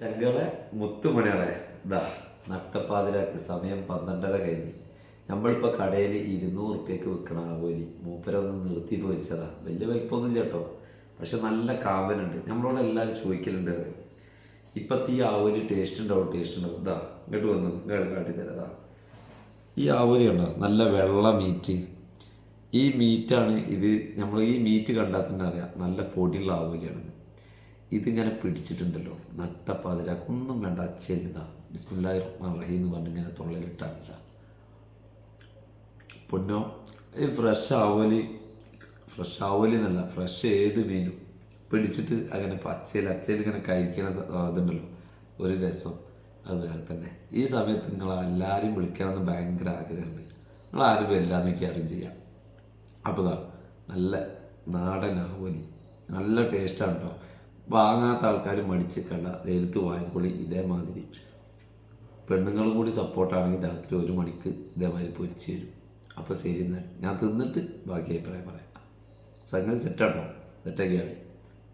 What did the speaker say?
ചങ്കളെ മുത്തുമണികളെ ഇതാ നട്ടപ്പാതിരാക്ക് സമയം പന്ത്രണ്ടര കഴിഞ്ഞ്. നമ്മളിപ്പോൾ കടയിൽ ഇരുന്നൂറ് റുപ്യക്ക് വിൽക്കണ ആവോലി മൂപ്പരൊന്ന് നിർത്തി പോയിച്ചതാ വലിയ വലിപ്പമൊന്നും കേട്ടോ. പക്ഷെ നല്ല കാവനുണ്ട് നമ്മളോട് എല്ലാവരും ചോദിക്കലുണ്ട് അത്. ഇപ്പത്തെ ഈ ആവോലി ടേസ്റ്റ് ഉണ്ടാവും ടേസ്റ്റ് ഉണ്ടാവും. ഇതാ ഇങ്ങോട്ട് വന്നു ഇങ്ങോട്ട് കാട്ടിത്തരാ ഈ ആവോലി ഉണ്ടോ നല്ല വെള്ള മീറ്റ് ഈ മീറ്റാണ് ഇത്. നമ്മൾ ഈ മീറ്റ് കണ്ടാൽ തന്നെ അറിയാം. നല്ല പൊടിയുള്ള ആവോലിയാണിത് ഇതിങ്ങനെ പിടിച്ചിട്ടുണ്ടല്ലോ. നട്ടപ്പാതിരാക്കൊന്നും വേണ്ട അച്ചേലിതാ ബിസ്മില്ലാഹി റഹ്മാൻ റഹീം എന്ന് പറഞ്ഞ് ഇങ്ങനെ തൊള്ളലിട്ടാണില്ല പൊന്നോ ഈ ഫ്രഷ് ആവലി ഫ്രഷ് ആവോലി എന്നല്ല ഫ്രഷ് ഏത് മീനും. പിടിച്ചിട്ട് അങ്ങനെ പച്ചയിൽ അച്ചയിൽ ഇങ്ങനെ കഴിക്കണ ഇതുണ്ടല്ലോ. ഒരു രസം. അത് വേറെ തന്നെ. ഈ സമയത്ത് നിങ്ങൾ എല്ലാവരെയും വിളിക്കണമെന്ന് ഭയങ്കര ആഗ്രഹമുണ്ട്. നിങ്ങൾ ആരും എല്ലാന്നൊക്കെ അറിയും ചെയ്യാം. അപ്പോൾ നല്ല നാടൻ ആവോലി. നല്ല ടേസ്റ്റാണ് കേട്ടോ വാങ്ങാത്ത ആൾക്കാർ മടിച്ചിക്കണ്ട. നേരിട്ട് വാങ്ങിക്കൊള്ളി ഇതേമാതിരി. പെണ്ണുങ്ങളും കൂടി സപ്പോർട്ടാണെങ്കിൽ രാത്രി ഒരു മണിക്ക് ഇതേമാതിരി പൊരിച്ച് തരും. അപ്പോൾ ശരി എന്നാൽ ഞാൻ തിന്നിട്ട് ബാക്കി അഭിപ്രായം പറയാം. സംഗതി സെറ്റാട്ടോ സെറ്റാക്കിയാണ്